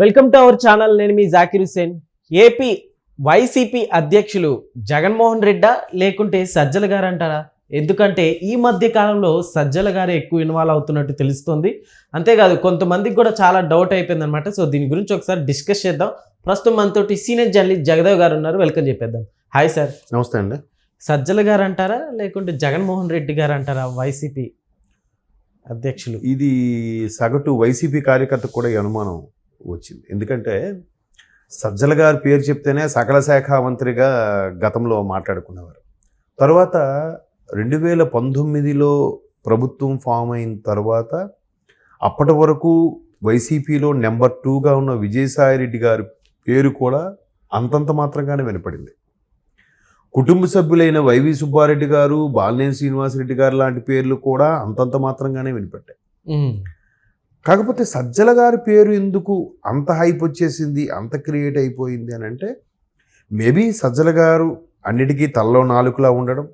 Welcome to our channel నేను మీ Zakir Hussain AP YCP అధ్యక్షులు జగన్మోహన్ రెడ్డా లేకుంటే సజ్జల గారు అంటారా? ఎందుకంటే ఈ మధ్య కాలంలో సజ్జల గారే ఎక్కువ ఇన్వాల్వ్ అవుతున్నట్టు తెలుస్తుంది. అంతేకాదు కొంతమందికి కూడా చాలా డౌట్ అయిపోయింది అనమాట సో దీని గురించి ఒకసారి డిస్కస్ చేద్దాం. ప్రస్తుతం మనతోటి సీనియర్ జర్నలిస్ట్ జగదేవ్ గారు ఉన్నారు. వెల్కమ్ చెప్పేద్దాం. హాయ్ సార్ నమస్తే అండి. సజ్జల గారు అంటారా? లేకుంటే జగన్మోహన్ రెడ్డి గారు అంటారా? వైసీపీ అధ్యక్షులు. ఇది సగటు వైసీపీ కార్యకర్తకు కూడా ఈ అనుమానం. వచ్చింది. ఎందుకంటే సజ్జల గారి పేరు చెప్తేనే సకల శాఖ మంత్రిగా గతంలో మాట్లాడుకునేవారు. తర్వాత రెండు వేల పంతొమ్మిదిలో ప్రభుత్వం ఫామ్ అయిన తర్వాత అప్పటి వరకు వైసీపీలో నెంబర్ టూగా ఉన్న విజయసాయిరెడ్డి గారి పేరు కూడా అంతంత మాత్రంగానే వినపడింది. కుటుంబ సభ్యులైన వైవి సుబ్బారెడ్డి గారు బాలినేని శ్రీనివాసరెడ్డి గారు లాంటి పేర్లు కూడా అంతంత మాత్రంగానే వినిపెట్టాయి కాకపోతే సజ్జల గారి పేరు ఎందుకు అంత హైప్ వచ్చేసింది అంత క్రియేట్ అయిపోయింది అని అంటే మేబీ సజ్జల గారు అన్నిటికీ తలలో నాలుకలా ఉండడం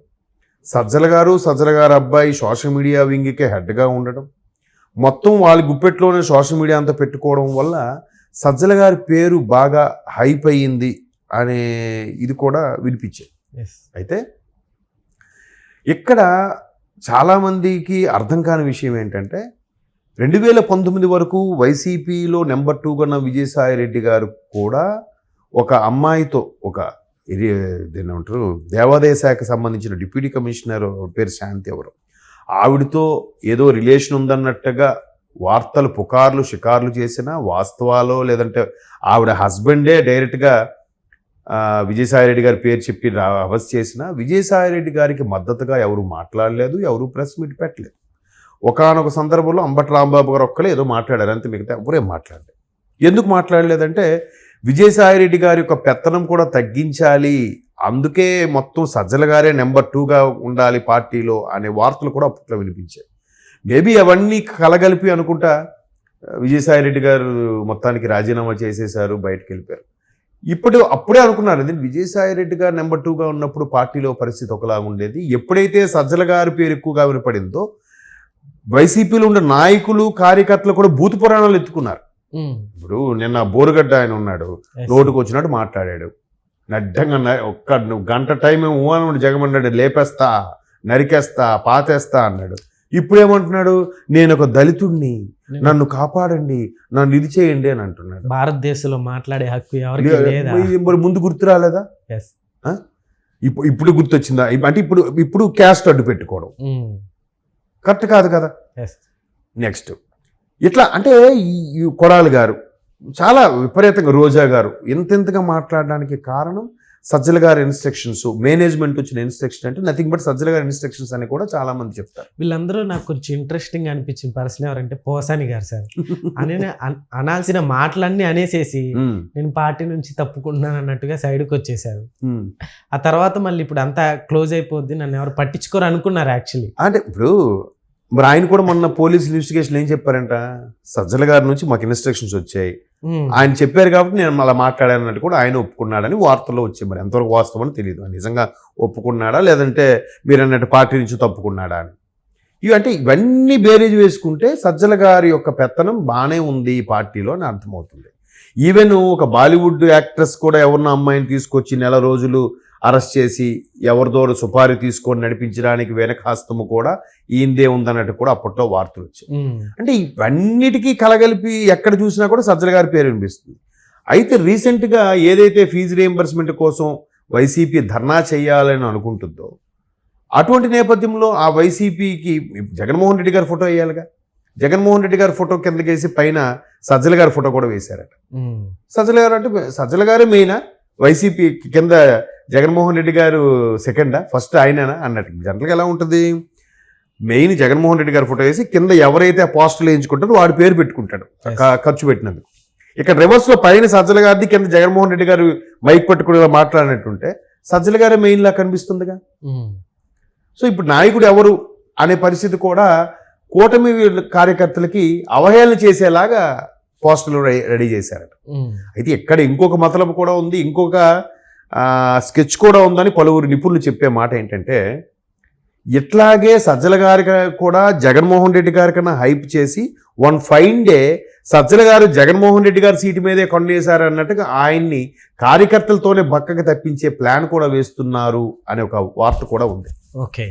సజ్జల గారు సజ్జల గారు అబ్బాయి సోషల్ మీడియా వింగ్కే హెడ్గా ఉండడం మొత్తం వాళ్ళ గుప్పెట్లోనే సోషల్ మీడియా అంతా పెట్టుకోవడం వల్ల సజ్జల గారి పేరు బాగా హైప్ అయ్యింది అనే ఇది కూడా వినిపించేది. అయితే ఇక్కడ చాలామందికి అర్థం కాని విషయం ఏంటంటే రెండు వేల పంతొమ్మిది వరకు వైసీపీలో నెంబర్ టూగా ఉన్న విజయసాయి రెడ్డి గారు కూడా ఒక అమ్మాయితో ఒక ఇది దీన్ని ఏమంటారు దేవాదాయ శాఖకు సంబంధించిన డిప్యూటీ కమిషనర్ పేరు శాంతి ఎవరు. ఆవిడతో ఏదో రిలేషన్ ఉందన్నట్టుగా వార్తలు పుకార్లు షికార్లు చేసిన వాస్తవాలో లేదంటే ఆవిడ హస్బెండే డైరెక్ట్గా విజయసాయిరెడ్డి గారి పేరు చెప్పి రా- అరెస్ట్ చేసిన విజయసాయిరెడ్డి గారికి మద్దతుగా ఎవరు మాట్లాడలేదు ఎవరు ప్రెస్ మీట్ పెట్టలేదు. ఒకానొక సందర్భంలో అంబటి రాంబాబు గారు ఒక్కలే ఏదో మాట్లాడారు అంతే మిగతా ఎవరేం మాట్లాడలేదు. ఎందుకు మాట్లాడలేదంటే విజయసాయిరెడ్డి గారి యొక్క పెత్తనం కూడా తగ్గించాలి అందుకే మొత్తం సజ్జల గారే నెంబర్ టూగా ఉండాలి పార్టీలో అనే వార్తలు కూడా అప్పట్లో వినిపించాయి. మేబీ అవన్నీ కలగలిపి అనుకుంటా విజయసాయిరెడ్డి గారు మొత్తానికి రాజీనామా చేసేశారు బయటకు వెళ్ళిపోయారు. ఇప్పుడు అప్పుడే అనుకున్నారు ఇది విజయసాయిరెడ్డి గారు నెంబర్ టూగా ఉన్నప్పుడు పార్టీలో పరిస్థితి ఒకలా ఉండేది ఎప్పుడైతే సజ్జల గారి పేరు ఎక్కువగా వినపడిందో వైసీపీలో ఉన్న నాయకులు కార్యకర్తలు కూడా భూత పురాణాలు ఎత్తుకున్నారు. ఇప్పుడు నిన్న బోరుగడ్డ ఆయన ఉన్నాడు. నోటుకు వచ్చినట్టు మాట్లాడాడు. నడ్డంగా ఒక్క నువ్వు గంట టైం ఊహను జగమన్నాడు లేపేస్తా నరికేస్తా పాతేస్తా అన్నాడు. ఇప్పుడు ఏమంటున్నాడు? నేను ఒక దళితుడిని నన్ను కాపాడండి నన్ను ఇది చేయండి అని అంటున్నాడు. భారతదేశంలో మాట్లాడే హక్కు ఎవరికి లేదా? మరి- మరి ముందు గుర్తు రాలేదా. ఇప్పుడు ఇప్పుడు గుర్తొచ్చిందా? అంటే ఇప్పుడు ఇప్పుడు క్యాస్ట్ అడ్డు పెట్టుకోవడం. కరెక్ట్ కాదు కదా. నెక్స్ట్ ఇట్లా అంటే ఈ కొడాలి గారు చాలా విపరీతంగా రోజా గారు ఇంతెంతగా మాట్లాడడానికి కారణం సజ్జల గారి ఇన్స్ట్రక్షన్స్ మేనేజ్మెంట్ వచ్చిన ఇన్స్ట్రక్షన్ అంటే నథింగ్ బట్ సజ్జల గారి ఇన్స్ట్రక్షన్స్ అని కూడా చాలా మంది చెప్తారు. వీళ్ళందరూ నాకు కొంచెం ఇంట్రెస్టింగ్ అనిపించిన పర్సన్ ఎవరంటే పోసాని గారు సార్. అని అనాల్సిన మాటలన్నీ అనేసేసి ఉమ్, నేను పార్టీ నుంచి తప్పుకుంటున్నాను అన్నట్టుగా సైడ్కి వచ్చేసారు. ఉమ్. ఆ తర్వాత మళ్ళీ ఇప్పుడు అంతా క్లోజ్ అయిపోద్ది నన్ను ఎవరు పట్టించుకోరు అనుకున్నారు యాక్చువల్లీ అంటే ఇప్పుడు మరి ఆయన కూడా మొన్న పోలీస్ ఇన్వెస్టిగేషన్ ఏం చెప్పారంట? సజ్జల గారి నుంచి మాకు ఇన్స్ట్రక్షన్స్ వచ్చాయి. ఆయన చెప్పారు కాబట్టి నేను అలా మాట్లాడానన్నట్టు కూడా ఆయన ఒప్పుకున్నాడని వార్తల్లో వచ్చాయి మరి. ఎంతవరకు వాస్తవం అని తెలియదు. నిజంగా ఒప్పుకున్నాడా? లేదంటే మీరు అన్నట్టు పార్టీ నుంచి తప్పుకున్నాడా అని. ఇవి అంటే ఇవన్నీ బేరేజ్ వేసుకుంటే సజ్జల గారి యొక్క పెత్తనం బాగానే ఉంది ఈ పార్టీలో అని అర్థమవుతుంది. ఈవెన్ ఒక బాలీవుడ్ యాక్ట్రెస్ కూడా ఎవరిన అమ్మాయిని తీసుకొచ్చి నెల రోజులు అరెస్ట్ చేసి ఎవరిదో సుపారీ తీసుకొని నడిపించడానికి వెనక హస్తము కూడా ఈందే ఉందన్నట్టు కూడా అప్పట్లో వార్తలు వచ్చాయి. అంటే ఇవన్నిటికీ కలగలిపి ఎక్కడ చూసినా కూడా సజ్జల గారి పేరు వినిపిస్తుంది. అయితే రీసెంట్గా ఏదైతే ఫీజు రియంబర్స్మెంట్ కోసం వైసీపీ ధర్నా చేయాలని అనుకుంటుందో అటువంటి నేపథ్యంలో ఆ వైసీపీకి జగన్మోహన్ రెడ్డి గారి ఫోటో వేయాలిగా? జగన్మోహన్ రెడ్డి గారి ఫోటో కిందకేసి పైన సజ్జల గారి ఫోటో కూడా వేశారట. సజ్జల గారు అంటే సజ్జల గారే మెయినా వైసీపీ కింద జగన్మోహన్ రెడ్డి గారు సెకండా? ఫస్ట్ ఆయననా? అన్నట్టు. జనరల్గా ఎలా ఉంటుంది? మెయిన్ జగన్మోహన్ రెడ్డి గారి ఫోటో వేసి కింద ఎవరైతే ఆ పోస్టులు వేయించుకుంటారో వాడి పేరు పెట్టుకుంటాడు ఖర్చు పెట్టినందుకు. ఇక్కడ రివర్స్లో పైన సజ్జల గారిది కింద జగన్మోహన్ రెడ్డి గారు మైక్ పట్టుకుని మాట్లాడినట్టుంటే సజ్జల గారే మెయిన్ లా కనిపిస్తుందిగా. సో ఇప్పుడు నాయకుడు ఎవరు అనే పరిస్థితి కూడా కూటమి కార్యకర్తలకి అవహేళన చేసేలాగా పోస్టులు రెడీ చేశారట. అయితే ఇక్కడ ఇంకొక మతలబు కూడా ఉంది. ఇంకొక స్కెచ్ కూడా ఉందని పలువురు నిపుణులు చెప్పే మాట ఏంటంటే ఇట్లాగే సజ్జల గారి కూడా జగన్మోహన్ రెడ్డి గారి కన్నా హైప్ చేసి వన్ ఫైన్ డే సజ్జల గారు జగన్మోహన్ రెడ్డి గారు సీటు మీదే కొండేశారు అన్నట్టుగా ఆయన్ని కార్యకర్తలతోనే బక్కకి తప్పించే ప్లాన్ కూడా వేస్తున్నారు అనే ఒక వార్త కూడా ఉంది. ఓకే.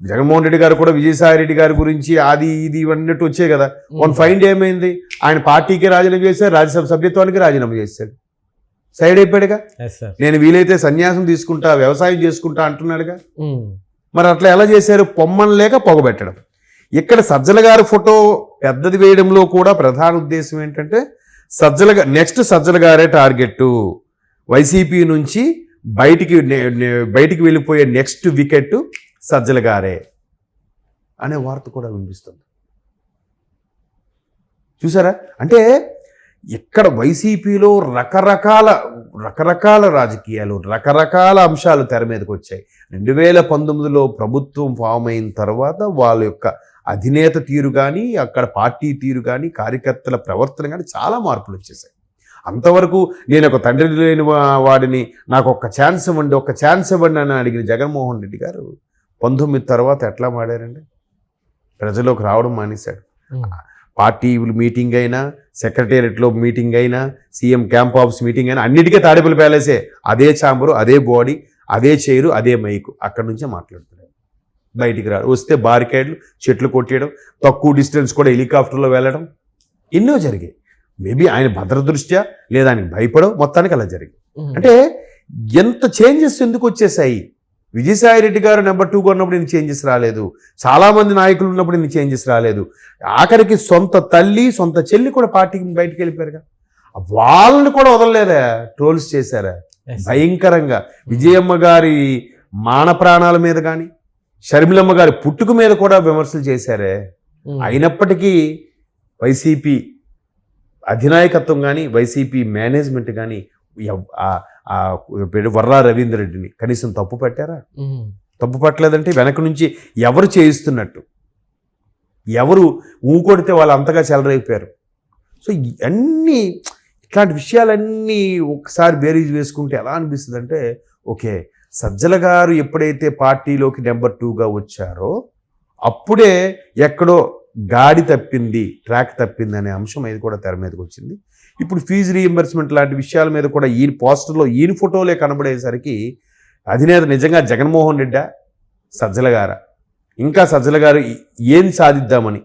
జగన్మోహన్ రెడ్డి గారు కూడా విజయసాయి రెడ్డి గారి గురించి అది ఇది ఇవన్నీ వచ్చాయి కదా. వన్ ఫైన్ డే ఏమైంది? ఆయన పార్టీకి రాజీనామా చేశారు రాజ్యసభ సభ్యత్వానికి రాజీనామా చేశాడు సైడ్ అయిపోయాడుగా? నేను వీలైతే సన్యాసం తీసుకుంటా వ్యవసాయం చేసుకుంటా అంటున్నాడుగా. మరి అట్లా ఎలా చేశారు? పొమ్మని లేక పొగబెట్టడం. ఇక్కడ సజ్జల గారి ఫోటో పెద్దది వేయడంలో కూడా ప్రధాన ఉద్దేశం ఏంటంటే సజ్జల నెక్స్ట్ సజ్జల గారే టార్గెట్ వైసీపీ నుంచి బయటికి బయటికి వెళ్ళిపోయే నెక్స్ట్ వికెట్ సజ్జల గారే అనే వార్త కూడా వినిపిస్తుంది. చూసారా? అంటే ఇక్కడ వైసీపీలో రకరకాల రకరకాల రాజకీయాలు రకరకాల అంశాలు తెర మీదకి వచ్చాయి. రెండు వేల పంతొమ్మిదిలో ప్రభుత్వం ఫామ్ అయిన తర్వాత వాళ్ళ యొక్క అధినేత తీరు కానీ అక్కడ పార్టీ తీరు కానీ కార్యకర్తల ప్రవర్తన కానీ చాలా మార్పులు వచ్చేసాయి. అంతవరకు నేను ఒక తండ్రి లేని వాడిని నాకు ఒక ఛాన్స్ ఇవ్వండి ఒక ఛాన్స్ ఇవ్వండి అని అడిగిన జగన్మోహన్ రెడ్డి గారు పంతొమ్మిది తర్వాత ఎట్లా మాడారండి? ప్రజలోకి రావడం మానేశాడు. పార్టీ మీటింగ్ అయినా సెక్రటేరియట్లో మీటింగ్ అయినా సీఎం క్యాంప్ ఆఫీస్ మీటింగ్ అయినా అన్నిటికీ తాడేపల్లి ప్యాలెసే. అదే ఛాంబరు అదే బాడీ అదే చైరు అదే మైకు. అక్కడి నుంచే మాట్లాడుతున్నాడు బయటికి రాడు వస్తే బారికేడ్లు చెట్లు కొట్టేయడం తక్కువ డిస్టెన్స్ కూడా హెలికాప్టర్లో వెళ్ళడం. ఎన్నో జరిగాయి. మేబీ ఆయన భద్ర దృష్ట్యా లేదా ఆయనకి భయపడవు. మొత్తానికి అలా జరిగింది. అంటే ఎంత చేంజెస్ ఎందుకు వచ్చేసాయి? విజయసాయి రెడ్డి గారు నెంబర్ టూగా ఉన్నప్పుడు ఇన్ని చేంజెస్ రాలేదు. చాలా మంది నాయకులు ఉన్నప్పుడు ఇన్ని చేంజెస్ రాలేదు. ఆఖరికి సొంత తల్లి సొంత చెల్లి కూడా పార్టీకి బయటికి వెళ్ళిపోయారుగా. వాళ్ళని కూడా వదలలేదా ట్రోల్స్ చేశారా. భయంకరంగా. విజయమ్మ గారి మాన ప్రాణాల మీద కానీ షర్మిలమ్మ గారి పుట్టుక మీద కూడా విమర్శలు చేశారే. అయినప్పటికీ వైసీపీ అధినాయకత్వం కానీ వైసీపీ మేనేజ్మెంట్ కానీ వర్రా రవీంద్ర రెడ్డిని. కనీసం తప్పు పెట్టారా? తప్పు పట్టలేదంటే వెనక నుంచి ఎవరు చేయిస్తున్నట్టు? ఎవరు ఊకొడితే వాళ్ళు అంతగా చెలరైపోయారు సో అన్నీ ఇట్లాంటి విషయాలన్నీ ఒకసారి బేరీజ్ వేసుకుంటే ఎలా అనిపిస్తుంది అంటే ఓకే సజ్జల గారు ఎప్పుడైతే పార్టీలోకి నెంబర్ టూగా వచ్చారో అప్పుడే ఎక్కడో గాడి తప్పింది ట్రాక్ తప్పింది అనే అంశం ఇది కూడా తెర మీదకి వచ్చింది. ఇప్పుడు ఫీజు రీఎంబర్స్మెంట్ లాంటి విషయాల మీద కూడా ఈయన పోస్టర్లో ఈయన ఫోటోలే కనబడేసరికి అధినేత నిజంగా జగన్మోహన్ రెడ్డా సజ్జల గారా? ఇంకా సజ్జల గారు ఏం సాధిద్దామని?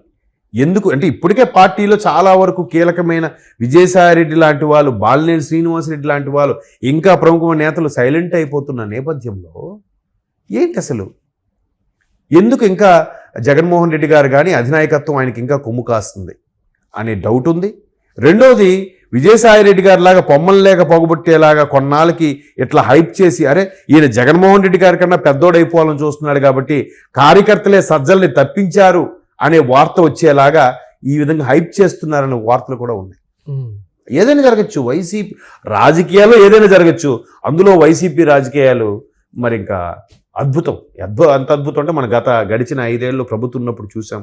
ఎందుకు? అంటే ఇప్పటికే పార్టీలో చాలా వరకు కీలకమైన విజయసాయిరెడ్డి లాంటి వాళ్ళు బాలినేని శ్రీనివాసరెడ్డి లాంటి వాళ్ళు ఇంకా ప్రముఖ నేతలు సైలెంట్ అయిపోతున్న నేపథ్యంలో ఏంటి అసలు? ఎందుకు ఇంకా జగన్మోహన్ రెడ్డి గారు కానీ అధినాయకత్వం ఆయనకి ఇంకా కొమ్ము కాస్తుంది అనే డౌట్ ఉంది. రెండోది విజయసాయి రెడ్డి గారి లాగా పొమ్మలు లేక పొగబుట్టేలాగా కొన్నాళ్ళకి ఇట్లా హైప్ చేసి అరే ఈయన జగన్మోహన్ రెడ్డి గారి కన్నా పెద్దోడైపోవాలని చూస్తున్నాడు కాబట్టి కార్యకర్తలే సజ్జల్ని తప్పించారు అనే వార్త వచ్చేలాగా ఈ విధంగా హైప్ చేస్తున్నారనే వార్తలు కూడా ఉన్నాయి. ఏదైనా జరగచ్చు వైసీపీ రాజకీయాల్లో ఏదైనా జరగచ్చు అందులో వైసీపీ రాజకీయాలు మరి ఇంకా అద్భుతం. అద్భుత అంత అద్భుతం అంటే మన గత గడిచిన ఐదేళ్ళు ప్రభుత్వం ఉన్నప్పుడు చూసాం.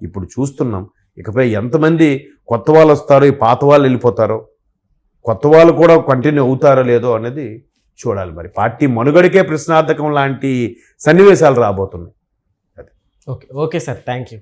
ఇప్పుడు చూస్తున్నాం. ఇకపై ఎంతమంది కొత్త వాళ్ళు వస్తారు ఈ పాత వాళ్ళు వెళ్ళిపోతారో. కొత్త వాళ్ళు కూడా కంటిన్యూ అవుతారో లేదో అనేది చూడాలి మరి. పార్టీ మనుగడకే ప్రశ్నార్థకం లాంటి సన్నివేశాలు రాబోతున్నాయి. Okay okay sir. Thank you